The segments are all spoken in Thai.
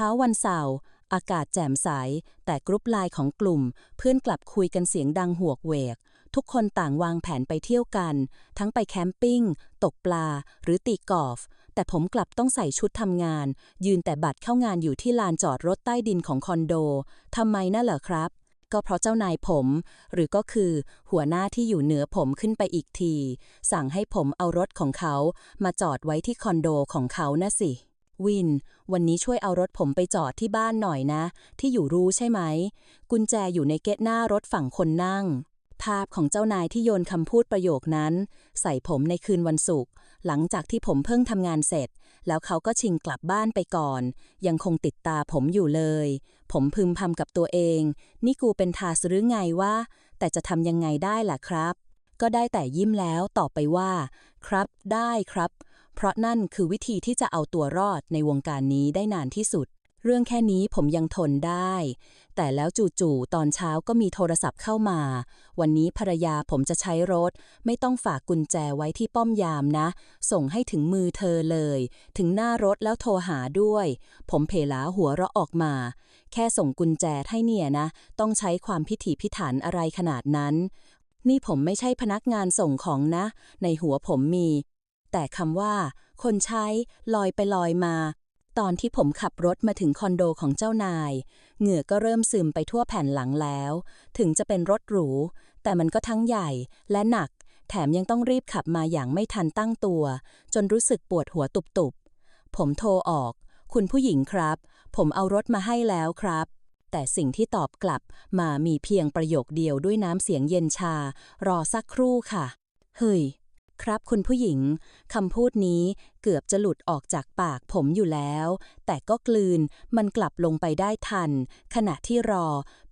ช้าวันเสาร์อากาศแจ่มใส แต่กรุ๊ปไลน์ของกลุ่ม เพื่อนกลับคุยกันเสียงดังหวกเวก ทุกคนต่างวางแผนไปเที่ยวกัน ทั้งไปแคมปิ้ง ตกปลา หรือตีกอล์ฟแต่ผมกลับต้องใส่ชุดทำงาน ยืนแต่บัตรเข้างานอยู่ที่ลานจอดรถใต้ดินของคอนโดทำไมน่ะเหรอครับ ก็เพราะเจ้านายผม หรือก็คือ หัวหน้าที่อยู่เหนือผมขึ้นไปอีกที สั่งให้ผมเอารถของเขา มาจอดไว้ที่คอนโดของเขานะสิ วิน วันนี้ช่วยเอารถผมไปจอดที่บ้านหน่อยนะ ที่อยู่รู้ใช่ไหม กุญแจอยู่ในเกะหน้ารถฝั่งคนนั่ง ภาพของเจ้านายที่โยนคำพูดประโยคนั้น ใส่ผมในคืนวันศุกร์หลังจากที่ผมเพิ่งทำงานเสร็จ แล้วเขาก็ชิงกลับบ้านไปก่อน ยังคงติดตาผมอยู่เลย ผมพึมพำกับตัวเอง นี่กูเป็นทาสหรือไงวะแต่จะทำยังไงได้ล่ะครับ ก็ได้แต่ยิ้มแล้วตอบไปว่า ครับ ได้ครับ เพราะนั่นคือวิธีที่จะเอาตัวรอดในวงการนี้ได้นานที่สุด เรื่องแค่นี้ผมยังทนได้ แต่แล้วจู่ๆตอนเช้าก็มีโทรศัพท์เข้ามา วันนี้ภรรยาผมจะใช้รถ ไม่ต้องฝากกุญแจไว้ที่ป้อมยามนะ ส่งให้ถึงมือเธอเลย ถึงหน้ารถแล้วโทรหาด้วย ผมเพลาหัวเราะออกมา แค่ส่งกุญแจให้เนี่ยนะ ต้องใช้ความพิถีพิถันอะไรขนาดนั้น นี่ผมไม่ใช่พนักงานส่งของนะ ในหัวผมมี แต่คำว่า คนใช้ลอยไปลอยมา ตอนที่ผมขับรถมาถึงคอนโดของเจ้านาย เหงื่อก็เริ่มซึมไปทั่วแผ่นหลังแล้ว ถึงจะเป็นรถหรู แต่มันก็ทั้งใหญ่และหนัก แถมยังต้องรีบขับมาอย่างไม่ทันตั้งตัว จนรู้สึกปวดหัวตุบๆ ผมโทรออก คุณผู้หญิงครับ ผมเอารถมาให้แล้วครับแต่สิ่งที่ตอบกลับมามีเพียงประโยคเดียวด้วยน้ำเสียงเย็นชา รอสักครู่ค่ะ เฮ้ย ครับคุณผู้หญิง คำพูดนี้เกือบจะหลุดออกจากปากผมอยู่แล้ว แต่ก็กลืนมันกลับลงไปได้ทัน ขณะที่รอ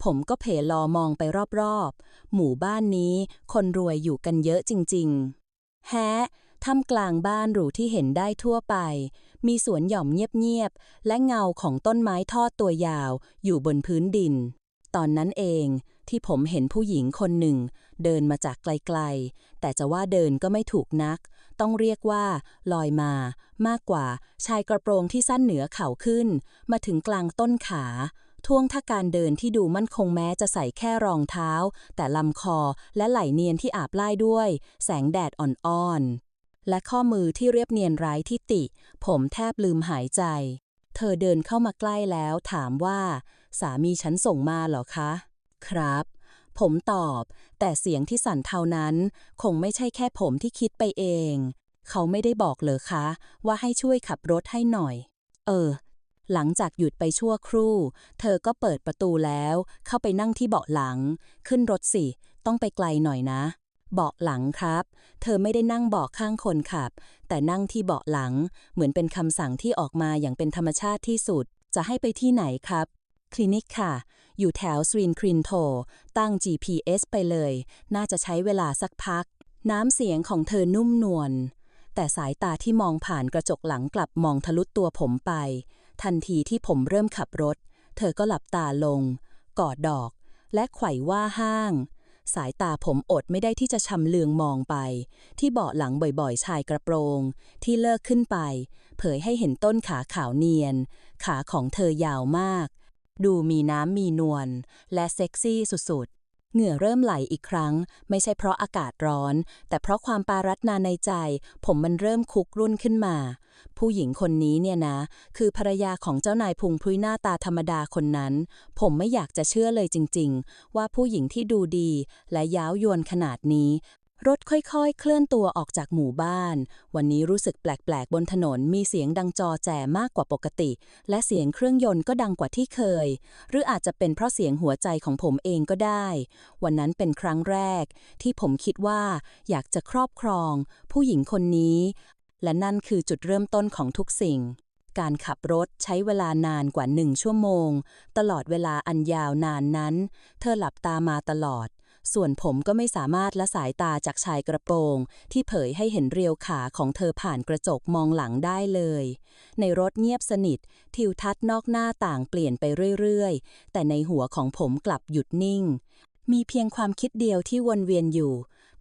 ผมก็เผลอมองไปรอบๆ หมู่บ้านนี้คนรวยอยู่กันเยอะจริงๆ แฮะท่ามกลางบ้านหรูที่เห็นได้ทั่วไป มีสวนหย่อมเงียบๆ และเงาของต้นไม้ทอดตัวยาวอยู่บนพื้นดิน ตอนนั้นเองที่ผมเห็นผู้หญิงคนหนึ่ง เดินมาจากไกลๆ แต่จะว่าเดินก็ไม่ถูกนัก ต้องเรียกว่า ลอยมามากกว่าชายกระโปรงที่สั้นเหนือเข่าขึ้น มาถึงกลางต้นขาท่วงท่าการเดินที่ดูมั่นคงแม้จะใส่แค่รองเท้า แต่ลำคอและไหล่เนียนที่อาบไล่ด้วย แสงแดดอ่อนๆและข้อมือที่เรียบเนียนไร้ที่ติ ผมแทบลืมหายใจ เธอเดินเข้ามาใกล้แล้วถามว่า สามีฉันส่งมาเหรอคะ ครับ ผมตอบ แต่เสียงที่สั่นเทานั้น คงไม่ใช่แค่ผมที่คิดไปเอง เขาไม่ได้บอกเลยคะ ว่าให้ช่วยขับรถให้หน่อย เออ หลังจากหยุดไปชั่วครู่ เธอก็เปิดประตูแล้ว เข้าไปนั่งที่เบาะหลัง ขึ้นรถสิ ต้องไปไกลหน่อยนะ เบาะหลังครับ เธอไม่ได้นั่งเบาะข้างคนขับ แต่นั่งที่เบาะหลัง เหมือนเป็นคำสั่งที่ออกมาอย่างเป็นธรรมชาติที่สุด จะให้ไปที่ไหนครับ คลินิกค่ะ อยู่แถวสรีนครินโท ตั้ง GPS ไปเลย น่าจะใช้เวลาสักพัก น้ำเสียงของเธอนุ่มนวล แต่สายตาที่มองผ่านกระจกหลังกลับมองทะลุตัวผมไป ทันทีที่ผมเริ่มขับรถ เธอก็หลับตาลง กอดดอก และไขว่ว่าห้าง สายตาผมอดไม่ได้ที่จะชำเลืองมองไป ที่เบาะหลังบ่อยๆ ชายกระโปรง ที่เลิกขึ้นไป เผยให้เห็นต้นขาขาวเนียน ขาของเธอยาวมาก ดูมีน้ำมีนวลและเซ็กซี่สุด เหงื่อเริ่มไหลอีกครั้ง ไม่ใช่เพราะอากาศร้อน แต่เพราะความปารัตนาในใจ ผมมันเริ่มคุกรุ่นขึ้นมา ผู้หญิงคนนี้เนี่ยนะ คือภรรยาของเจ้านายพุงพลุยหน้าตาธรรมดาคนนั้น ผมไม่อยากจะเชื่อเลยจริง ๆ ว่าผู้หญิงที่ดูดีและย้าวยวนขนาดนี้ รถค่อยๆ เคลื่อนตัวออกจากหมู่บ้าน วันนี้รู้สึกแปลกๆ บนถนนมีเสียงดังจอแจมากกว่าปกติ และเสียงเครื่องยนต์ก็ดังกว่าที่เคย หรืออาจจะเป็นเพราะเสียงหัวใจของผมเองก็ได้ วันนั้นเป็นครั้งแรก ที่ผมคิดว่าอยากจะครอบครอง ผู้หญิงคนนี้ และนั่นคือจุดเริ่มต้นของทุกสิ่งการขับรถใช้เวลานานกว่าหนึ่งชั่วโมง ตลอดเวลาอันยาวนานนั้น เธอหลับตามาตลอด ส่วนผมก็ไม่สามารถละสายตาจากชายกระโปรง ที่เผยให้เห็นเรียวขาของเธอผ่านกระจกมองหลังได้เลย ในรถเงียบสนิท ทิวทัศน์นอกหน้าต่างเปลี่ยนไปเรื่อยๆ แต่ในหัวของผมกลับหยุดนิ่ง มีเพียงความคิดเดียวที่วนเวียนอยู่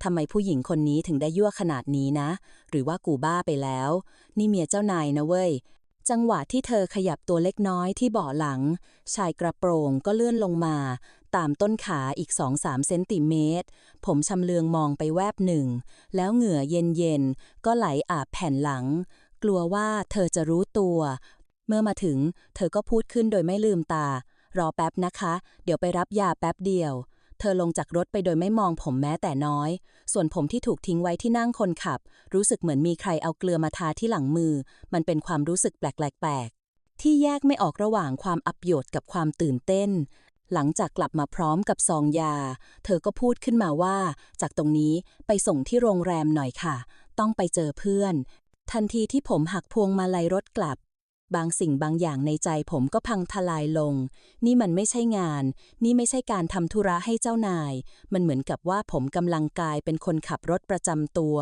ทำไมผู้หญิงคนนี้ถึงได้ยั่วขนาดนี้นะ หรือว่ากูบ้าไปแล้ว นี่เมียเจ้านายนะเว้ยจังหวะที่เธอขยับตัวเล็กน้อยที่เบาะหลัง ชายกระโปรงก็เลื่อนลงมา ตามต้นขาอีก 2-3 เซนติเมตร ผมชำเลืองมองไปแวบหนึ่ง แล้วเหงื่อเย็นๆ ก็ไหลอาบแผ่นหลัง กลัวว่าเธอจะรู้ตัว เมื่อมาถึง เธอก็พูดขึ้นโดยไม่ลืมตา รอแป๊บนะคะ เดี๋ยวไปรับยาแป๊บเดียว เธอลงจากรถไปโดยไม่มองผมแม้แต่น้อย ส่วนผมที่ถูกทิ้งไว้ที่นั่งคนขับ รู้สึกเหมือนมีใครเอาเกลือมาทาที่หลังมือ มันเป็นความรู้สึกแปลกๆที่แยกไม่ออกระหว่างความอับโยดกับความตื่นเต้น หลังจากกลับมาพร้อมกับซองยา เธอก็พูดขึ้นมาว่า จากตรงนี้ไปส่งที่โรงแรมหน่อยค่ะ ต้องไปเจอเพื่อน ทันทีที่ผมหักพวงมาลัยรถกลับ บางสิ่งบางอย่างในใจผมก็พังทลายลง นี่มันไม่ใช่งาน นี่ไม่ใช่การทำธุระให้เจ้านาย มันเหมือนกับว่าผมกำลังกลายเป็นคนขับรถประจำตัว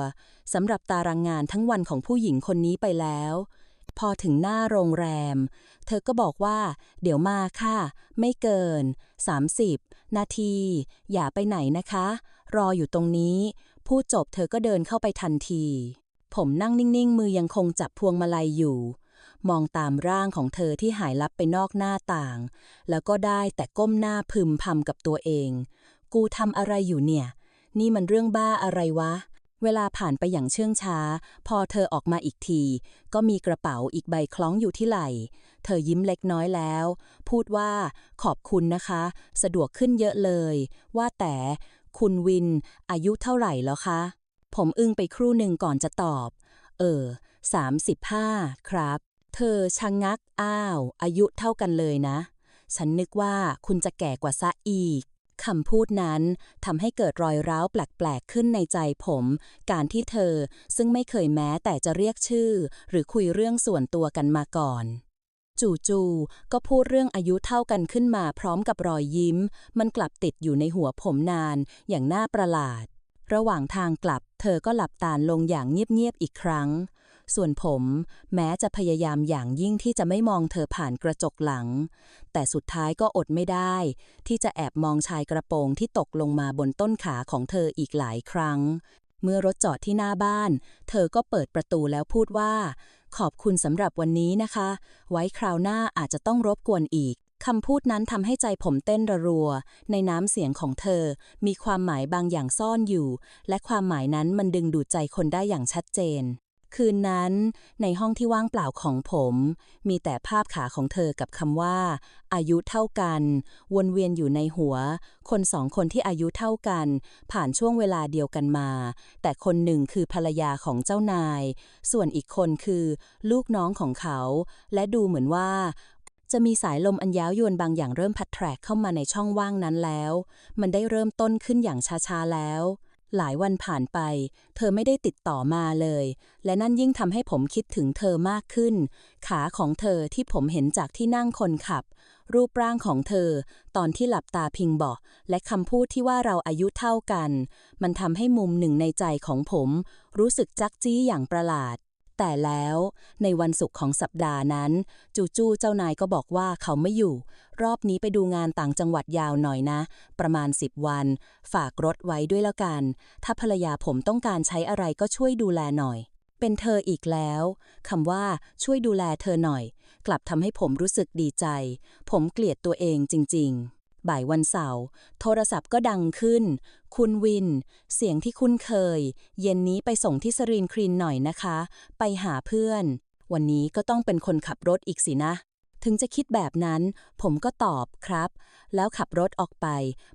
สำหรับตารางงานทั้งวันของผู้หญิงคนนี้ไปแล้ว พอถึงหน้าโรงแรม เธอก็บอกว่า เดี๋ยวมาค่ะ ไม่เกิน 30 นาที อย่าไปไหนนะคะ รออยู่ตรงนี้ พูดจบเธอก็เดินเข้าไปทันที ผมนั่งนิ่งๆ มือยังคงจับพวงมาลัยอยู่ มองตามร่างของเธอที่หายลับไปนอกหน้าต่าง แล้วก็ได้แต่ก้มหน้าพึมพำกับตัวเอง กูทำอะไรอยู่เนี่ย นี่มันเรื่องบ้าอะไรวะ เวลาผ่านไปอย่างเชื่องช้า พอเธอออกมาอีกที ก็มีกระเป๋าอีกใบคล้องอยู่ที่ไหล่เธอยิ้มเล็กน้อยแล้ว พูดว่าขอบคุณนะคะ สะดวกขึ้นเยอะเลย ว่าแต่คุณวิน อายุเท่าไหร่แล้วคะ ผมอึ้งไปครู่หนึ่งก่อนจะตอบ เออ35ครับ เธอชะงงักอ้าว อายุเท่ากันเลยนะ ฉันนึกว่าคุณจะแก่กว่าซะอีก คำพูดนั้นทำให้เกิดรอยร้าวแปลกๆขึ้นในใจผม การที่เธอซึ่งไม่เคยแม้แต่จะเรียกชื่อ หรือคุยเรื่องส่วนตัวกันมาก่อน จู่ๆก็พูดเรื่องอายุเท่ากันขึ้นมาพร้อมกับรอยยิ้ม มันกลับติดอยู่ในหัวผมนานอย่างน่าประหลาด ระหว่างทางกลับ เธอก็หลับตาลงอย่างเงียบๆอีกครั้ง ส่วนผม แม้จะพยายามอย่างยิ่งที่จะไม่มองเธอผ่านกระจกหลัง แต่สุดท้ายก็อดไม่ได้ ที่จะแอบมองชายกระโปรงที่ตกลงมาบนต้นขาของเธออีกหลายครั้ง เมื่อรถจอดที่หน้าบ้าน เธอก็เปิดประตูแล้วพูดว่า ขอบคุณสำหรับวันนี้นะคะ ไว้คราวหน้าอาจจะต้องรบกวนอีกคำพูดนั้นทำให้ใจผมเต้นระรัว ในน้ำเสียงของเธอ มีความหมายบางอย่างซ่อนอยู่ และความหมายนั้นมันดึงดูดใจคนได้อย่างชัดเจน คืนนั้น ในห้องที่ว่างเปล่าของผม มีแต่ภาพขาของเธอกับคำว่า อายุเท่ากัน วนเวียนอยู่ในหัว คนสองคนที่อายุเท่ากัน ผ่านช่วงเวลาเดียวกันมา แต่คนหนึ่งคือภรรยาของเจ้านาย ส่วนอีกคนคือลูกน้องของเขา และดูเหมือนว่าจะมีสายลมอันยาวยวนบางอย่างเริ่มพัดแทรกเข้ามาในช่องว่างนั้นแล้ว มันได้เริ่มต้นขึ้นอย่างช้าๆแล้ว หลายวันผ่านไป เธอไม่ได้ติดต่อมาเลย และนั่นยิ่งทำให้ผมคิดถึงเธอมากขึ้น ขาของเธอที่ผมเห็นจากที่นั่งคนขับ รูปร่างของเธอ ตอนที่หลับตาพิงเบาะและคำพูดที่ว่าเราอายุเท่ากัน มันทำให้มุมหนึ่งในใจของผม รู้สึกจักจี้อย่างประหลาด แต่แล้วในวันศุกร์ของสัปดาห์นั้น จู่ๆเจ้านายก็บอกว่าเขาไม่อยู่ รอบนี้ไปดูงานต่างจังหวัดยาวหน่อยนะ ประมาณ 10 วัน ฝากรถไว้ด้วยแล้วกัน ถ้าภรรยาผมต้องการใช้อะไรก็ช่วยดูแลหน่อย เป็นเธออีกแล้วคำว่าช่วยดูแลเธอหน่อย กลับทำให้ผมรู้สึกดีใจ ผมเกลียดตัวเองจริง ๆ บ่ายวันเสาร์โทรศัพท์ก็ดังขึ้น คุณวิน เสียงที่คุ้นเคย เย็นนี้ไปส่งที่สรีนครีนหน่อยนะคะ ไปหาเพื่อน วันนี้ก็ต้องเป็นคนขับรถอีกสินะ ถึงจะคิดแบบนั้น ผมก็ตอบครับ แล้วขับรถออกไป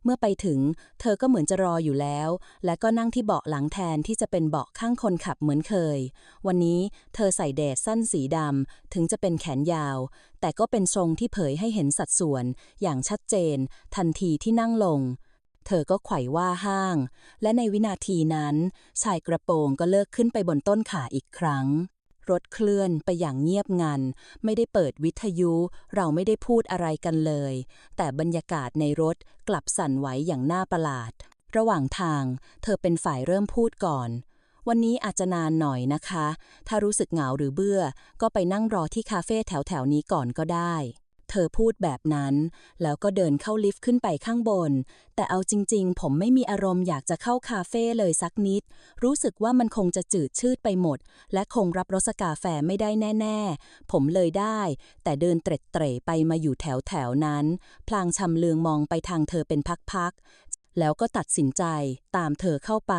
เมื่อไปถึง เธอก็เหมือนจะรออยู่แล้ว และก็นั่งที่เบาะหลังแทนที่จะเป็นเบาะข้างคนขับเหมือนเคย วันนี้เธอใส่เดทสั้นสีดำ ถึงจะเป็นแขนยาว แต่ก็เป็นทรงที่เผยให้เห็นสัดส่วน อย่างชัดเจน ทันทีที่นั่งลงเธอก็ไขว่ว่าห้าง และในวินาทีนั้น ชายกระโปรงก็เลิกขึ้นไปบนต้นขาอีกครั้ง รถเคลื่อนไปอย่างเงียบงัน ไม่ได้เปิดวิทยุ เราไม่ได้พูดอะไรกันเลย แต่บรรยากาศในรถกลับสั่นไหวอย่างน่าประหลาด ระหว่างทาง เธอเป็นฝ่ายเริ่มพูดก่อน วันนี้อาจจะนานหน่อยนะคะ ถ้ารู้สึกเหงาหรือเบื่อ ก็ไปนั่งรอที่คาเฟ่แถวๆนี้ก่อนก็ได้ เธอพูดแบบนั้น แล้วก็เดินเข้าลิฟต์ขึ้นไปข้างบน แต่เอาจริง ๆ ผมไม่มีอารมณ์อยากจะเข้าคาเฟ่เลยสักนิด รู้สึกว่ามันคงจะจืดชืดไปหมด และคงรับรสกาแฟไม่ได้แน่ ๆ ผมเลยได้ แต่เดินเตร็ดเตร่ไปมาอยู่แถวแถวๆนั้น พลางชำเลืองมองไปทางเธอเป็นพักๆแล้วก็ตัดสินใจตามเธอเข้าไป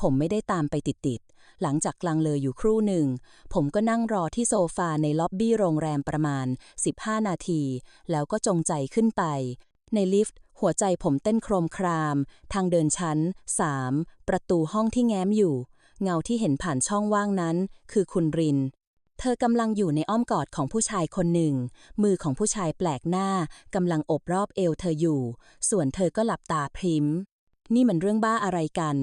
ผมไม่ได้ตามไปติดๆ หลังจากลางเลอยู่ครู่หนึ่ง ผมก็นั่งรอที่โซฟาในล็อบบี้โรงแรมประมาณ 15 นาที แล้วก็จงใจขึ้นไป ในลิฟต์ หัวใจผมเต้นโครมคราม ทางเดินชั้น 3 ประตูห้องที่แง้มอยู่ เงาที่เห็นผ่านช่องว่างนั้น คือคุณริน เธอกำลังอยู่ในอ้อมกอดของผู้ชายคนหนึ่ง มือของผู้ชายแปลกหน้ากำลังอบรอบเอวเธออยู่ ส่วนเธอก็หลับตาพริม นี่มันเรื่องบ้าอะไรกัน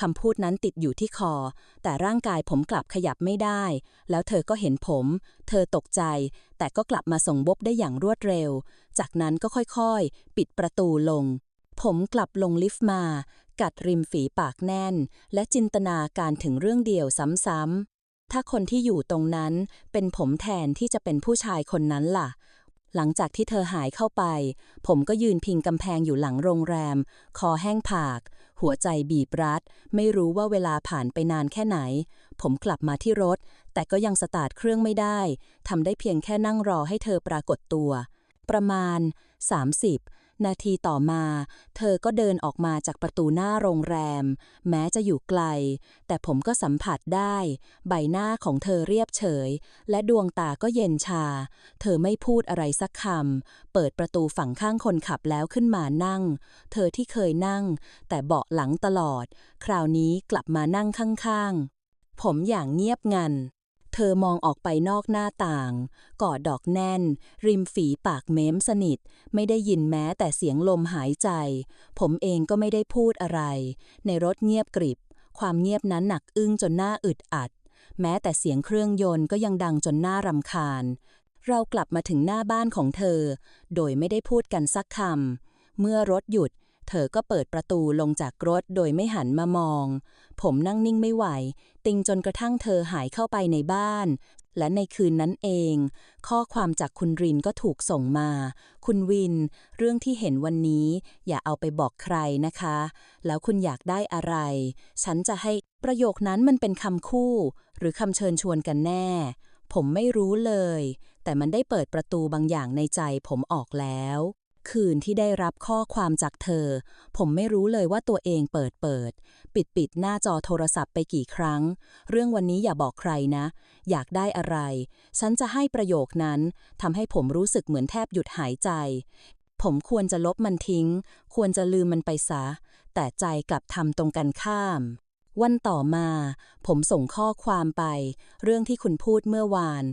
คำพูดนั้นติดอยู่ที่คอ แต่ร่างกายผมกลับขยับไม่ได้ แล้วเธอก็เห็นผม เธอตกใจ แต่ก็กลับมาส่งบบได้อย่างรวดเร็ว จากนั้นก็ค่อยๆ ปิดประตูลง ผมกลับลงลิฟต์มา กัดริมฝีปากแน่น และจินตนาการถึงเรื่องเดียวซ้ำๆถ้าคนที่อยู่ตรงนั้นเป็นผมแทนที่จะเป็นผู้ชายคนนั้นล่ะ หลังจากที่เธอหายเข้าไป ผมก็ยืนพิงกำแพงอยู่หลังโรงแรม คอแห้งผาก หัวใจบีบรัด ไม่รู้ว่าเวลาผ่านไปนานแค่ไหน ผมกลับมาที่รถ แต่ก็ยังสตาร์ทเครื่องไม่ได้ทำได้เพียงแค่นั่งรอให้เธอปรากฏตัว ประมาณ 30 นาทีต่อมา เธอก็เดินออกมาจากประตูหน้าโรงแรม แม้จะอยู่ไกล แต่ผมก็สัมผัสได้ ใบหน้าของเธอเรียบเฉย และดวงตาก็เย็นชา เธอไม่พูดอะไรสักคำ เปิดประตูฝั่งข้างคนขับแล้วขึ้นมานั่ง เธอที่เคยนั่ง แต่เบาะหลังตลอด คราวนี้กลับมานั่งข้างๆ ผมอย่างเงียบงัน ธอมองออกไปนอกหน้าต่าง กอดดอกแน่น ริมฝีปากเม้มสนิท ไม่ได้ยินแม้แต่เสียงลมหายใจ ผมเองก็ไม่ได้พูดอะไร ในรถเงียบกริบ ความเงียบนั้นหนักอึ้งจนหน้าอึดอัด แม้แต่เสียงเครื่องยนต์ก็ยังดังจนหน่ารำคาญ เรากลับมาถึงหน้าบ้านของเธอ โดยไม่ได้พูดกันสักคำเมื่อรถหยุด เธอก็เปิดประตูลงจากรถโดยไม่หันมามอง ผมนั่งนิ่งไม่ไหว ติงจนกระทั่งเธอหายเข้าไปในบ้าน และในคืนนั้นเอง ข้อความจากคุณรินก็ถูกส่งมา คุณวิน เรื่องที่เห็นวันนี้ อย่าเอาไปบอกใครนะคะ แล้วคุณอยากได้อะไร ฉันจะให้ประโยคนั้นมันเป็นคำคู่ หรือคำเชิญชวนกันแน่ ผมไม่รู้เลย แต่มันได้เปิดประตูบางอย่างในใจผมออกแล้ว คืนที่ได้รับข้อความจากเธอ ผมไม่รู้เลยว่าตัวเองเปิดเปิด ปิดปิดหน้าจอโทรศัพท์ไปกี่ครั้ง เรื่องวันนี้อย่าบอกใครนะ อยากได้อะไร ฉันจะให้ประโยคนั้นทำให้ผมรู้สึกเหมือนแทบหยุดหายใจ ผมควรจะลบมันทิ้ง ควรจะลืมมันไปซะ แต่ใจกลับทำตรงกันข้าม วันต่อมา ผมส่งข้อความไป เรื่องที่คุณพูดเมื่อวาน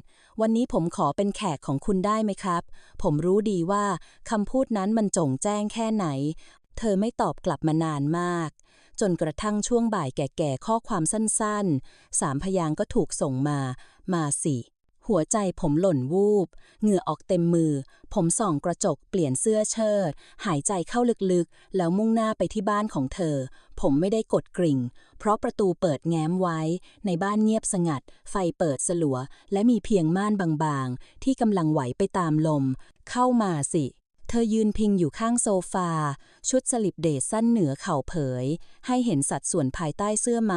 วันนี้ผมขอเป็นแขกของคุณได้ไหมครับ ผมรู้ดีว่าคำพูดนั้นมันจงแจ้งแค่ไหน เธอไม่ตอบกลับมานานมาก จนกระทั่งช่วงบ่ายแก่ๆข้อความสั้นๆ สามพยางก็ถูกส่งมา มาสิหัวใจผมหล่นวูบ เหงื่อออกเต็มมือ ผมส่องกระจกเปลี่ยนเสื้อเชิ้ต หายใจเข้าลึกๆ แล้วมุ่งหน้าไปที่บ้านของเธอ ผมไม่ได้กดกริ่ง เพราะประตูเปิดแง้มไว้ ในบ้านเงียบสงัด ไฟเปิดสลัว และมีเพียงม่านบางๆ ที่กำลังไหวไปตามลม เข้ามาสิ เธอยืนพิงอยู่ข้างโซฟา ชุดสลิปเดทสั้นเหนือเข่าเผย ให้เห็นสัดส่วนภายใต้เสื้อไหม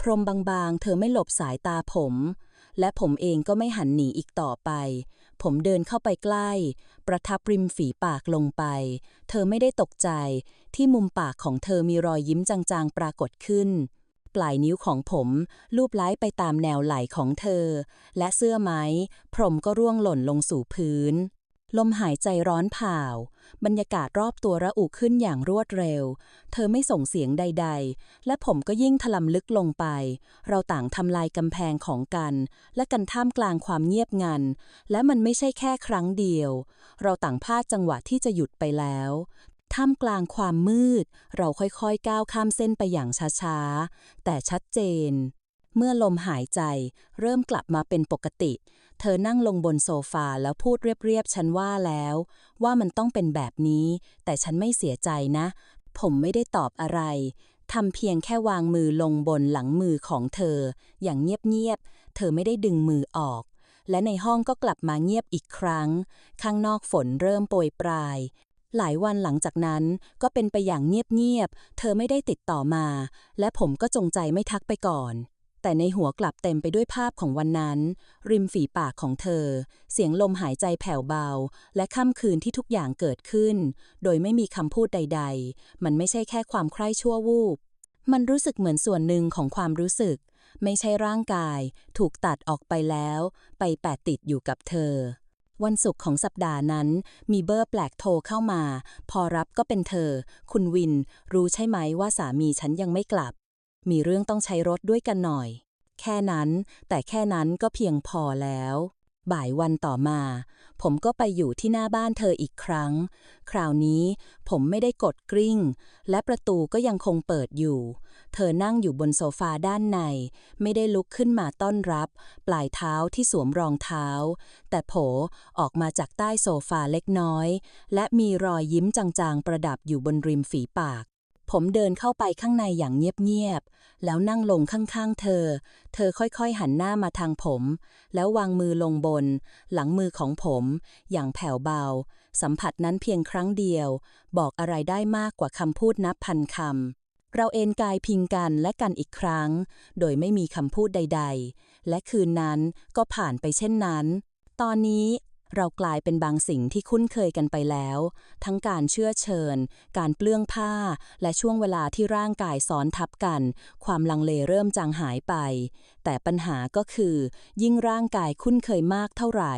พรมบางๆ เธอไม่หลบสายตาผม และผมเองก็ไม่หันหนีอีกต่อไป ผมเดินเข้าไปใกล้ ประทับริมฝีปากลงไป เธอไม่ได้ตกใจ ที่มุมปากของเธอมีรอยยิ้มจางๆ ปรากฏขึ้น ปลายนิ้วของผมลูบไล้ไปตามแนวไหล่ของเธอ และเสื้อไหมพรมก็ร่วงหล่นลงสู่พื้น ลมหายใจร้อนเผาบรรยากาศรอบตัวระอุขึ้นอย่างรวดเร็ว เธอไม่ส่งเสียงใด ๆ และผมก็ยิ่งถลำลึกลงไป เราต่างทำลายกำแพงของกัน และกันท่ามกลางความเงียบงัน และมันไม่ใช่แค่ครั้งเดียว เราต่างพลาดจังหวะที่จะหยุดไปแล้ว ท่ามกลางความมืด เราค่อยๆก้าวข้ามเส้นไปอย่างช้าๆ แต่ชัดเจนเมื่อลมหายใจเริ่มกลับมาเป็นปกติ เธอนั่งลงบนโซฟาแล้วพูดเรียบๆ ฉันว่าแล้ว ว่ามันต้องเป็นแบบนี้ แต่ฉันไม่เสียใจนะ ผมไม่ได้ตอบอะไรทำเพียงแค่วางมือลงบนหลังมือของเธอ อย่างเงียบๆ เธอไม่ได้ดึงมือออก และในห้องก็กลับมาเงียบอีกครั้ง ข้างนอกฝนเริ่มโปรยปลาย หลายวันหลังจากนั้นก็เป็นไปอย่างเงียบๆ เธอไม่ได้ติดต่อมา และผมก็จงใจไม่ทักไปก่อน แต่ในหัวกลับเต็มไปด้วยภาพของวันนั้น ริมฝีปากของเธอ เสียงลมหายใจแผ่วเบา และค่ำคืนที่ทุกอย่างเกิดขึ้น โดยไม่มีคำพูดใด ๆ มันไม่ใช่แค่ความใคร่ชั่ววูบ มันรู้สึกเหมือนส่วนหนึ่งของความรู้สึก ไม่ใช่ร่างกาย ถูกตัดออกไปแล้ว ไปแปะติดอยู่กับเธอ วันศุกร์ของสัปดาห์นั้น มีเบอร์แปลกโทรเข้ามา พอรับก็เป็นเธอ คุณวิน รู้ใช่ไหมว่าสามีฉันยังไม่กลับ มีเรื่องต้องใช้รถด้วยกันหน่อย แค่นั้นแต่แค่นั้นก็เพียงพอแล้ว บ่ายวันต่อมา ผมก็ไปอยู่ที่หน้าบ้านเธออีกครั้ง คราวนี้ผมไม่ได้กดกริ่ง และประตูก็ยังคงเปิดอยู่ เธอนั่งอยู่บนโซฟาด้านใน ไม่ได้ลุกขึ้นมาต้อนรับ ปลายเท้าที่สวมรองเท้า แต่โผออกมาจากใต้โซฟาเล็กน้อย และมีรอยยิ้มจางๆประดับอยู่บนริมฝีปาก ผมเดินเข้าไปข้างในอย่างเงียบๆ แล้วนั่งลงข้างๆ เธอ เธอค่อยๆ หันหน้ามาทางผม แล้ววางมือลงบน หลังมือของผม อย่างแผ่วเบา สัมผัสนั้นเพียงครั้งเดียว บอกอะไรได้มากกว่าคำพูดนับพันคำเราเอนกายพิงกันและกันอีกครั้ง โดยไม่มีคำพูดใด ๆ และคืนนั้นก็ผ่านไปเช่นนั้น ตอนนี้ เรากลายเป็นบางสิ่งที่คุ้นเคยกันไปแล้ว ทั้งการเชื่อเชิญ การเปลื้องผ้า และช่วงเวลาที่ร่างกายซ้อนทับกัน ความลังเลเริ่มจางหายไป แต่ปัญหาก็คือ ยิ่งร่างกายคุ้นเคยมากเท่าไหร่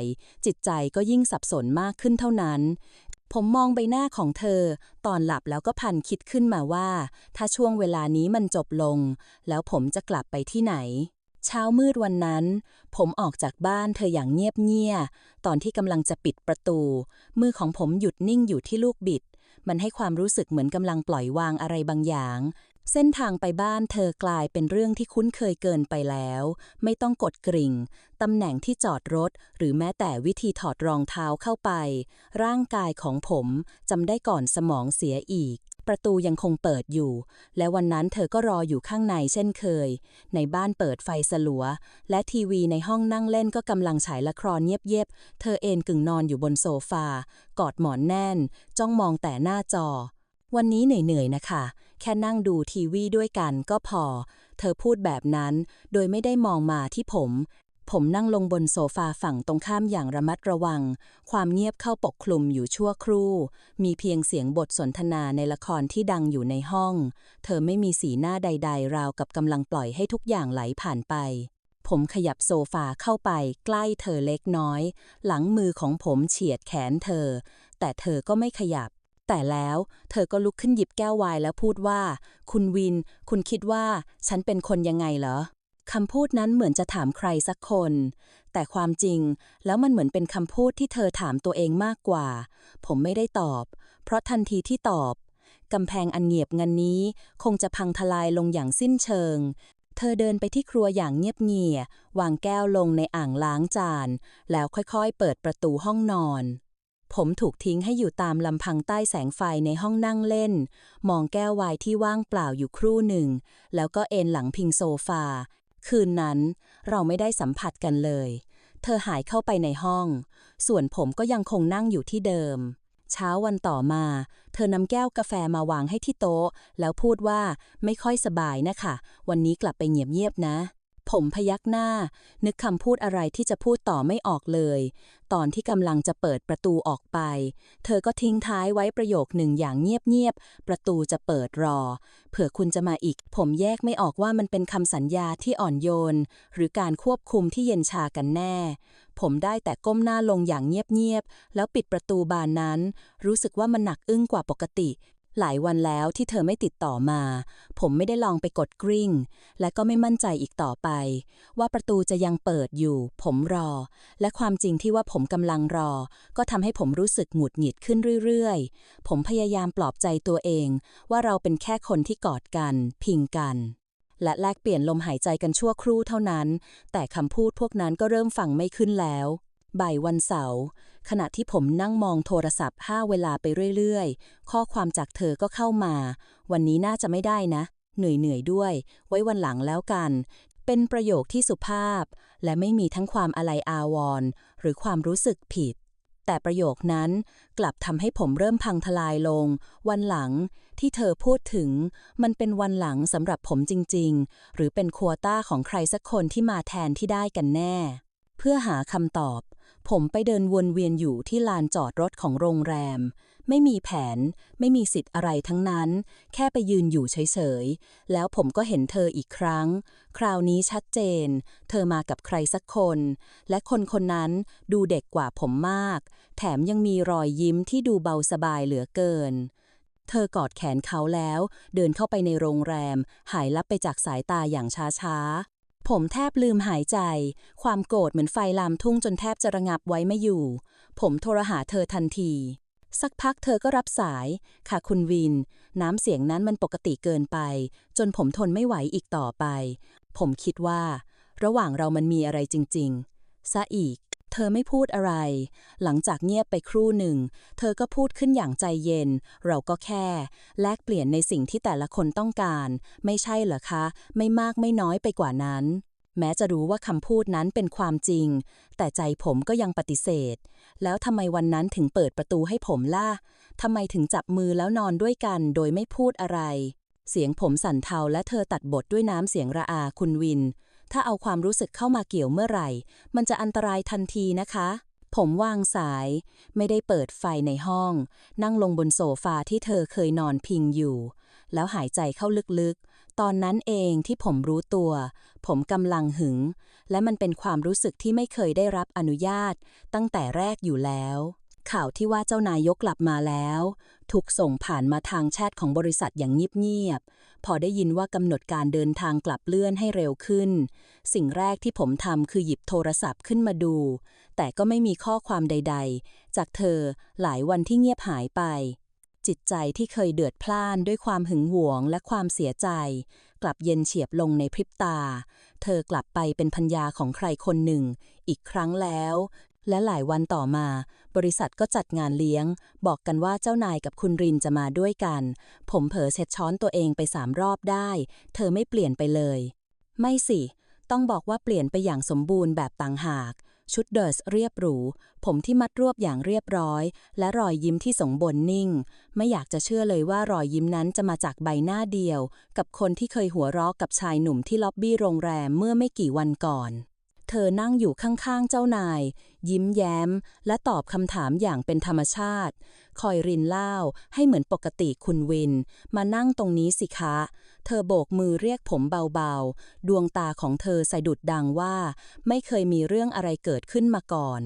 จิตใจก็ยิ่งสับสนมากขึ้นเท่านั้น ผมมองใบหน้าของเธอ ตอนหลับแล้วก็พันคิดขึ้นมาว่า ถ้าช่วงเวลานี้มันจบลง แล้วผมจะกลับไปที่ไหน เช้ามืดวันนั้น ผมออกจากบ้านเธออย่างเงียบเงียตอนที่กำลังจะปิดประตู มือของผมหยุดนิ่งอยู่ที่ลูกบิด มันให้ความรู้สึกเหมือนกำลังปล่อยวางอะไรบางอย่าง เส้นทางไปบ้านเธอกลายเป็นเรื่องที่คุ้นเคยเกินไปแล้ว ไม่ต้องกดกริ่ง ตำแหน่งที่จอดรถ หรือแม้แต่วิธีถอดรองเท้าเข้าไป ร่างกายของผมจำได้ก่อนสมองเสียอีก ประตูยังคงเปิดอยู่ และวันนั้นเธอก็รออยู่ข้างในเช่นเคย ในบ้านเปิดไฟสลัว และทีวีในห้องนั่งเล่นก็กำลังฉายละครเงียบๆ เธอเอนกึ่งนอนอยู่บนโซฟา กอดหมอนแน่น จ้องมองแต่หน้าจอ วันนี้เหนื่อยๆนะคะ แค่นั่งดูทีวีด้วยกันก็พอ เธอพูดแบบนั้น โดยไม่ได้มองมาที่ผม ผมนั่งลงบนโซฟาฝั่งตรงข้ามอย่างระมัดระวัง ความเงียบเข้าปกคลุมอยู่ชั่วครู่ มีเพียงเสียงบทสนทนาในละครที่ดังอยู่ในห้อง เธอไม่มีสีหน้าใด ๆ ราวกับกำลังปล่อยให้ทุกอย่างไหลผ่านไป ผมขยับโซฟาเข้าไปใกล้เธอเล็กน้อย หลังมือของผมเฉียดแขนเธอ แต่เธอก็ไม่ขยับแต่แล้วเธอก็ลุกขึ้นหยิบแก้วไวน์แล้วพูดว่า คุณวิน คุณคิดว่า ฉันเป็นคนยังไงเหรอ คำพูดนั้นเหมือนจะถามใครสักคน แต่ความจริงแล้วมันเหมือนเป็นคำพูดที่เธอถามตัวเองมากกว่า ผมไม่ได้ตอบ เพราะทันทีที่ตอบกำแพงอันเงียบงันนี้ คงจะพังทลายลงอย่างสิ้นเชิง เธอเดินไปที่ครัวอย่างเงียบเงียวางแก้วลงในอ่างล้างจาน แล้วค่อยๆ เปิดประตูห้องนอน ผมถูกทิ้งให้อยู่ตามลำพังใต้แสงไฟในห้องนั่งเล่น มองแก้ววน์ที่ว่างเปล่าอยู่ครู่หนึ่ง แล้วก็เอนหลังพิงโซฟา คืนนั้นเราไม่ได้สัมผัสกันเลย เธอหายเข้าไปในห้อง ส่วนผมก็ยังคงนั่งอยู่ที่เดิม เช้าวันต่อมา เธอนำแก้วกาแฟมาวางให้ที่โต๊ะ แล้วพูดว่าไม่ค่อยสบายนะคะ วันนี้กลับไปเงียบๆนะ ผมพยักหน้า นึกคำพูดอะไรที่จะพูดต่อไม่ออกเลย ตอนที่กำลังจะเปิดประตูออกไป เธอก็ทิ้งท้ายไว้ประโยคหนึ่งอย่างเงียบๆ ประตูจะเปิดรอ เผื่อคุณจะมาอีก ผมแยกไม่ออกว่ามันเป็นคำสัญญาที่อ่อนโยน หรือการควบคุมที่เย็นชากันแน่ ผมได้แต่ก้มหน้าลงอย่างเงียบๆ แล้วปิดประตูบานนั้น รู้สึกว่ามันหนักอึ้งกว่าปกติ หลายวันแล้วที่เธอไม่ติดต่อมา ผมไม่ได้ลองไปกดกริ่ง และก็ไม่มั่นใจอีกต่อไป ว่าประตูจะยังเปิดอยู่ ผมรอ และความจริงที่ว่าผมกำลังรอ ก็ทำให้ผมรู้สึกหงุดหงิดขึ้นเรื่อยๆ ผมพยายามปลอบใจตัวเอง ว่าเราเป็นแค่คนที่กอดกัน พิงกัน และแลกเปลี่ยนลมหายใจกันชั่วครู่เท่านั้น แต่คำพูดพวกนั้นก็เริ่มฟังไม่ขึ้นแล้วบ่ายวันเสาร์ ขณะที่ผมนั่งมองโทรศัพท์ห้าเวลาไปเรื่อยๆ ข้อความจากเธอก็เข้ามา วันนี้น่าจะไม่ได้นะ เหนื่อยๆด้วย ไว้วันหลังแล้วกัน เป็นประโยคที่สุภาพ และไม่มีทั้งความอะไรอาวรณ์หรือความรู้สึกผิด แต่ประโยคนั้นกลับทำให้ผมเริ่มพังทลายลง วันหลังที่เธอพูดถึง มันเป็นวันหลังสำหรับผมจริง ๆ หรือเป็นควอต้าของใครสักคนที่มาแทนที่ได้กันแน่ เพื่อหาคำตอบ ผมไปเดินวนเวียนอยู่ที่ลานจอดรถของโรงแรม ไม่มีแผน ไม่มีสิทธิ์อะไรทั้งนั้น แค่ไปยืนอยู่เฉยๆ แล้วผมก็เห็นเธออีกครั้ง คราวนี้ชัดเจน เธอมากับใครสักคน และคนคนนั้นดูเด็กกว่าผมมาก แถมยังมีรอยยิ้มที่ดูเบาสบายเหลือเกิน เธอกอดแขนเขาแล้ว เดินเข้าไปในโรงแรม หายลับไปจากสายตาอย่างช้าๆ ผมแทบลืมหายใจ ความโกรธเหมือนไฟลามทุ่งจนแทบจะระงับไว้ไม่อยู่ ผมโทรหาเธอทันที สักพักเธอก็รับสาย ค่ะคุณวิน น้ำเสียงนั้นมันปกติเกินไป จนผมทนไม่ไหวอีกต่อไป ผมคิดว่า ระหว่างเรามันมีอะไรจริง ๆ ซะอีก เธอไม่พูดอะไร หลังจากเงียบไปครู่หนึ่ง เธอก็พูดขึ้นอย่างใจเย็น เราก็แค่ แลกเปลี่ยนในสิ่งที่แต่ละคนต้องการ ไม่ใช่เหรอคะ ไม่มากไม่น้อยไปกว่านั้น แม้จะรู้ว่าคำพูดนั้นเป็นความจริง แต่ใจผมก็ยังปฏิเสธ แล้วทำไมวันนั้นถึงเปิดประตูให้ผมล่ะทำไมถึงจับมือแล้วนอนด้วยกัน โดยไม่พูดอะไร เสียงผมสั่นเทาและเธอตัดบทด้วยน้ำเสียงระอาคุณวิน ถ้าเอาความรู้สึกเข้ามาเกี่ยวเมื่อไหร่ มันจะอันตรายทันทีนะคะ ผมวางสาย ไม่ได้เปิดไฟในห้อง นั่งลงบนโซฟาที่เธอเคยนอนพิงอยู่ แล้วหายใจเข้าลึกๆ ตอนนั้นเองที่ผมรู้ตัว ผมกำลังหึง และมันเป็นความรู้สึกที่ไม่เคยได้รับอนุญาต ตั้งแต่แรกอยู่แล้วข่าวที่ว่าเจ้านายกกลับมาแล้ว ถูกส่งผ่านมาทางแชทของบริษัทอย่างเงียบๆ พอได้ยินว่ากำหนดการเดินทางกลับเลื่อนให้เร็วขึ้น สิ่งแรกที่ผมทำคือหยิบโทรศัพท์ขึ้นมาดู แต่ก็ไม่มีข้อความใดๆ จากเธอหลายวันที่เงียบหายไป จิตใจที่เคยเดือดพล่านด้วยความหึงหวงและความเสียใจ กลับเย็นเฉียบลงในพริบตา เธอกลับไปเป็นพัญญาของใครคนหนึ่ง อีกครั้งแล้ว และหลายวันต่อมา บริษัทก็จัดงานเลี้ยง บอกกันว่าเจ้านายกับคุณรินจะมาด้วยกัน ผมเผลอเช็ดช้อนตัวเองไปสามรอบได้ เธอไม่เปลี่ยนไปเลย ไม่สิ ต้องบอกว่าเปลี่ยนไปอย่างสมบูรณ์แบบต่างหาก ชุดเดรสเรียบหรู ผมที่มัดรวบอย่างเรียบร้อย และรอยยิ้มที่สงบนนิ่ง ไม่อยากจะเชื่อเลยว่ารอยยิ้มนั้นจะมาจากใบหน้าเดียว กับคนที่เคยหัวเราะกับชายหนุ่มที่ล็อบบี้โรงแรมเมื่อไม่กี่วันก่อน เธอนั่งอยู่ข้างๆเจ้านาย ยิ้มแย้ม และตอบคำถามอย่างเป็นธรรมชาติ คอยรินเล่าให้เหมือนปกติคุณวิน มานั่งตรงนี้สิคะ เธอโบกมือเรียกผมเบาๆ ดวงตาของเธอสะดุดดังว่า ไม่เคยมีเรื่องอะไรเกิดขึ้นมาก่อน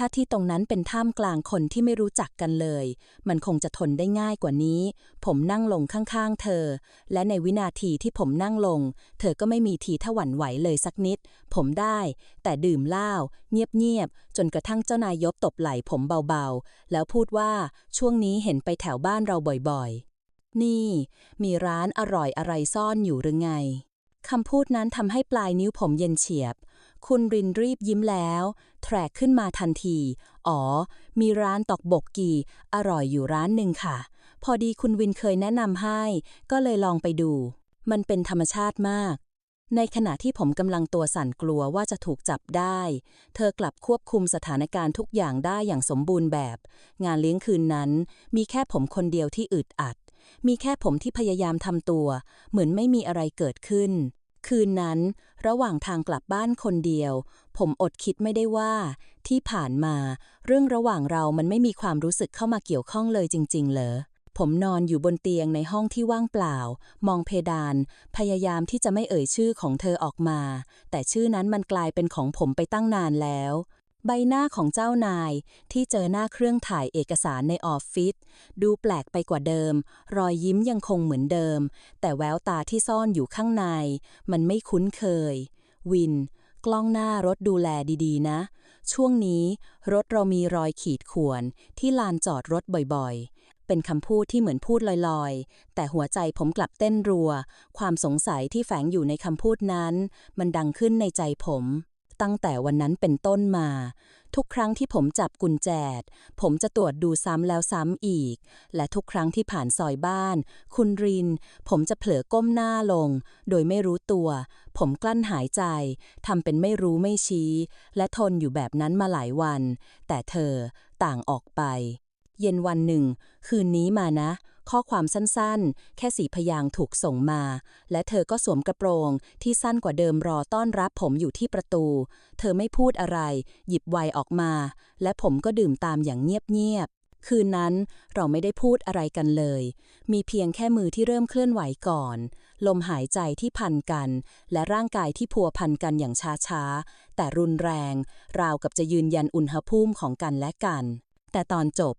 ถ้าที่ตรงนั้นเป็นท่ามกลางคนที่ไม่รู้จักกันเลย มันคงจะทนได้ง่ายกว่านี้ ผมนั่งลงข้างๆ เธอ และในวินาทีที่ผมนั่งลง เธอก็ไม่มีทีท่าหวั่นไหวเลยสักนิด ผมได้ แต่ดื่มเหล้าเงียบๆ จนกระทั่งเจ้านายยบตบไหล่ผมเบาๆ แล้วพูดว่าช่วงนี้เห็นไปแถวบ้านเราบ่อยๆ นี่ มีร้านอร่อยอะไรซ่อนอยู่หรือไงคำพูดนั้นทำให้ปลายนิ้วผมเย็นเฉียบ คุณรินรีบยิ้มแล้ว แทรกขึ้นมาทันที อ๋อ มีร้านตอกบกกี อร่อยอยู่ร้านหนึ่งค่ะ พอดีคุณวินเคยแนะนำให้ ก็เลยลองไปดู มันเป็นธรรมชาติมาก ในขณะที่ผมกำลังตัวสั่นกลัวว่าจะถูกจับได้ เธอกลับควบคุมสถานการณ์ทุกอย่างได้อย่างสมบูรณ์แบบ งานเลี้ยงคืนนั้น มีแค่ผมคนเดียวที่อึดอัดมีแค่ผมที่พยายามทำตัว เหมือนไม่มีอะไรเกิดขึ้น คืนนั้น ระหว่างทางกลับบ้านคนเดียว ผมอดคิดไม่ได้ว่า ที่ผ่านมา เรื่องระหว่างเรามันไม่มีความรู้สึกเข้ามาเกี่ยวข้องเลยจริง ๆ เหรอผมนอนอยู่บนเตียงในห้องที่ว่างเปล่า มองเพดาน พยายามที่จะไม่เอ่ยชื่อของเธอออกมา แต่ชื่อนั้นมันกลายเป็นของผมไปตั้งนานแล้ว ใบหน้าของเจ้านายที่เจอหน้าเครื่องถ่ายเอกสารในออฟฟิศดูแปลกไปกว่าเดิม รอยยิ้มยังคงเหมือนเดิม แต่แววตาที่ซ่อนอยู่ข้างใน มันไม่คุ้นเคย วิน กล้องหน้ารถดูแลดีๆ นะ ช่วงนี้รถเรามีรอยขีดข่วนที่ลานจอดรถบ่อยๆ เป็นคำพูดที่เหมือนพูดลอยๆ แต่หัวใจผมกลับเต้นรัว ความสงสัยที่แฝงอยู่ในคำพูดนั้น มันดังขึ้นในใจผม ตั้งแต่วันนั้นเป็นต้นมา ทุกครั้งที่ผมจับกุญแจผมจะตรวจดูซ้ำแล้วซ้ำอีก และทุกครั้งที่ผ่านซอยบ้าน คุณริน ผมจะเผลอก้มหน้าลง โดยไม่รู้ตัว ผมกลั้นหายใจทำเป็นไม่รู้ไม่ชี้ และทนอยู่แบบนั้นมาหลายวัน แต่เธอต่างออกไป เย็นวันหนึ่ง คืนนี้มานะ ข้อความสั้นๆ แค่สีพยางถูกส่งมา และเธอก็สวมกระโปรงที่สั้นกว่าเดิมรอต้อนรับผมอยู่ที่ประตู เธอไม่พูดอะไร หยิบไวน์ออกมา และผมก็ดื่มตามอย่างเงียบๆ คืนนั้นเราไม่ได้พูดอะไรกันเลย มีเพียงแค่มือที่เริ่มเคลื่อนไหวก่อน ลมหายใจที่พันกัน และร่างกายที่พัวพันกันอย่างช้าๆ แต่รุนแรง ราวกับจะยืนยันอุณหภูมิของกันและกัน แต่ตอนจบ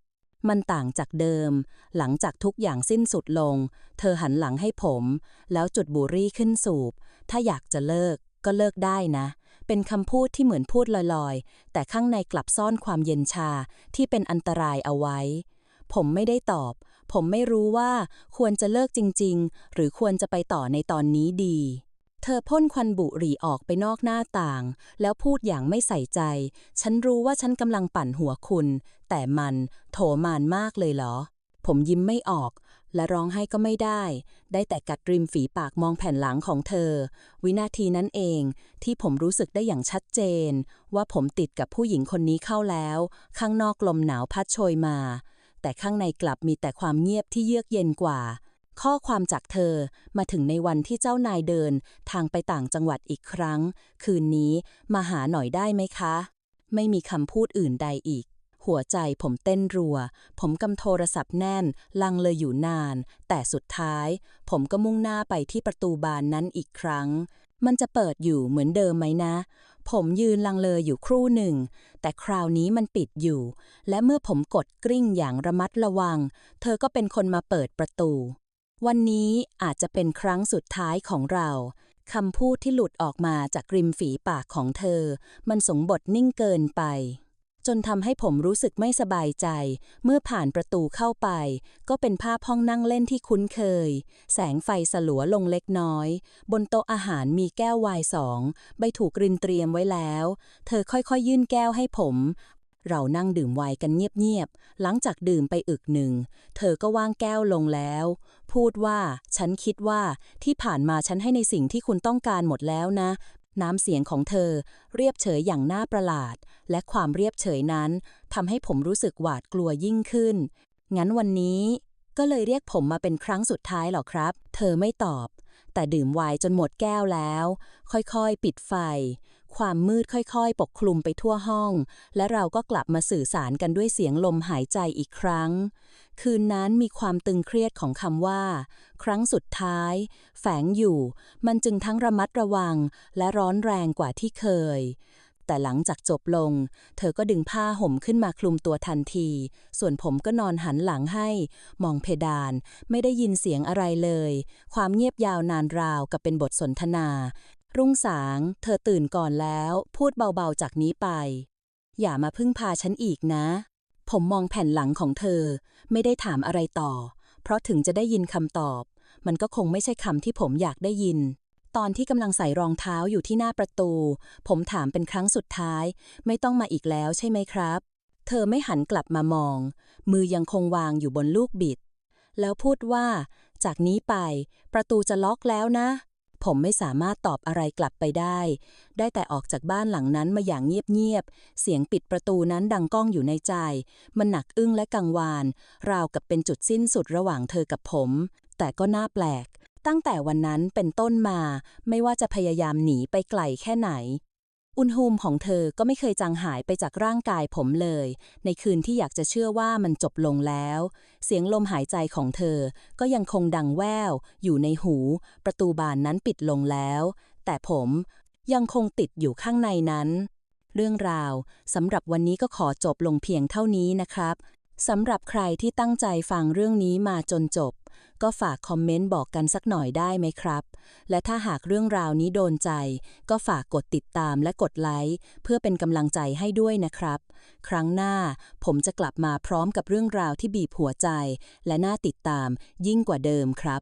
มันต่างจากเดิม หลังจากทุกอย่างสิ้นสุดลง เธอหันหลังให้ผม แล้วจุดบุหรี่ขึ้นสูบ ถ้าอยากจะเลิกก็เลิกได้นะ เป็นคำพูดที่เหมือนพูดลอยๆ แต่ข้างในกลับซ่อนความเย็นชาที่เป็นอันตรายเอาไว้ ผมไม่ได้ตอบ ผมไม่รู้ว่าควรจะเลิกจริง ๆ หรือควรจะไปต่อในตอนนี้ดี เธอพ่นควันบุหรี่ออกไปนอกหน้าต่าง แล้วพูดอย่างไม่ใส่ใจ ฉันรู้ว่าฉันกำลังปั่นหัวคุณ แต่มันโถมานมากเลยเหรอ ผมยิ้มไม่ออก และร้องไห้ก็ไม่ได้ ได้แต่กัดริมฝีปากมองแผ่นหลังของเธอ วินาทีนั้นเองที่ผมรู้สึกได้อย่างชัดเจน ว่าผมติดกับผู้หญิงคนนี้เข้าแล้ว ข้างนอกลมหนาวพัดโชยมา แต่ข้างในกลับมีแต่ความเงียบที่เยือกเย็นกว่า ข้อความจากเธอมาถึงในวันที่เจ้านายเดินทางไปต่างจังหวัดอีกครั้ง คืนนี้มาหาหน่อยได้ไหมคะ ไม่มีคำพูดอื่นใดอีก หัวใจผมเต้นรัว ผมกำโทรศัพท์แน่น ลังเลยอยู่นาน แต่สุดท้าย ผมก็มุ่งหน้าไปที่ประตูบานนั้นอีกครั้ง มันจะเปิดอยู่เหมือนเดิมไหมนะ ผมยืนลังเลอยู่ครู่หนึ่ง แต่คราวนี้มันปิดอยู่ และเมื่อผมกดกริ่งอย่างระมัดระวัง เธอก็เป็นคนมาเปิดประตู วันนี้อาจจะเป็นครั้งสุดท้ายของเราคำพูดที่หลุดออกมาจากริมฝีปากของเธอ มันสงบทนิ่งเกินไป จนทำให้ผมรู้สึกไม่สบายใจ เมื่อผ่านประตูเข้าไป ก็เป็นภาพห้องนั่งเล่นที่คุ้นเคย แสงไฟสลัวลงเล็กน้อย บนโต๊ะอาหารมีแก้วไวน์สองใบถูกรินเตรียมไว้แล้ว เธอค่อยๆ ยื่นแก้วให้ผม เรานั่งดื่มไวน์กันเงียบๆ หลังจากดื่มไปอึกหนึ่ง เธอก็วางแก้วลงแล้ว พูดว่า ฉันคิดว่าที่ผ่านมาฉันให้ในสิ่งที่คุณต้องการหมดแล้วนะ น้ำเสียงของเธอเรียบเฉยอย่างน่าประหลาด และความเรียบเฉยนั้นทำให้ผมรู้สึกหวาดกลัวยิ่งขึ้น งั้นวันนี้ ก็เลยเรียกผมมาเป็นครั้งสุดท้ายหรอครับ เธอไม่ตอบ แต่ดื่มไวน์จนหมดแก้วแล้ว ค่อยๆ ปิดไฟ ความมืดค่อยๆ ปกคลุมไปทั่วห้อง และเราก็กลับมาสื่อสารกันด้วยเสียงลมหายใจอีกครั้ง คืนนั้นมีความตึงเครียดของคำว่า ครั้งสุดท้าย แฝงอยู่ มันจึงทั้งระมัดระวัง และร้อนแรงกว่าที่เคย แต่หลังจากจบลง เธอก็ดึงผ้าห่มขึ้นมาคลุมตัวทันที ส่วนผมก็นอนหันหลังให้ มองเพดาน ไม่ได้ยินเสียงอะไรเลย ความเงียบยาวนานราวกับเป็นบทสนทนา รุ่งสาง เธอตื่นก่อนแล้ว พูดเบาๆจากนี้ไป อย่ามาพึ่งพาฉันอีกนะ ผมมองแผ่นหลังของเธอ ไม่ได้ถามอะไรต่อ เพราะถึงจะได้ยินคำตอบ มันก็คงไม่ใช่คำที่ผมอยากได้ยิน ตอนที่กำลังใส่รองเท้าอยู่ที่หน้าประตู ผมถามเป็นครั้งสุดท้าย ไม่ต้องมาอีกแล้วใช่ไหมครับ เธอไม่หันกลับมามอง มือยังคงวางอยู่บนลูกบิด แล้วพูดว่า จากนี้ไป ประตูจะล็อกแล้วนะ ผมไม่สามารถตอบอะไรกลับไปได้ ได้แต่ออกจากบ้านหลังนั้นมาอย่างเงียบๆ เสียงปิดประตูนั้นดังก้องอยู่ในใจ มันหนักอึ้งและกังวาน ราวกับเป็นจุดสิ้นสุดระหว่างเธอกับผม แต่ก็น่าแปลก ตั้งแต่วันนั้นเป็นต้นมา ไม่ว่าจะพยายามหนีไปไกลแค่ไหน อุณหภูมิของเธอก็ไม่เคยจางหายไปจากร่างกายผมเลย ในคืนที่อยากจะเชื่อว่ามันจบลงแล้ว เสียงลมหายใจของเธอก็ยังคงดังแว่ว อยู่ในหู ประตูบานนั้นปิดลงแล้ว แต่ผมยังคงติดอยู่ข้างในนั้น เรื่องราวสำหรับวันนี้ก็ขอจบลงเพียงเท่านี้นะครับสำหรับใครที่ตั้งใจฟังเรื่องนี้มาจนจบ ก็ฝากคอมเมนต์บอกกันสักหน่อยได้ไหมครับ และถ้าหากเรื่องราวนี้โดนใจ ก็ฝากกดติดตามและกดไลค์เพื่อเป็นกำลังใจให้ด้วยนะครับ ครั้งหน้าผมจะกลับมาพร้อมกับเรื่องราวที่บีบหัวใจ และน่าติดตามยิ่งกว่าเดิมครับ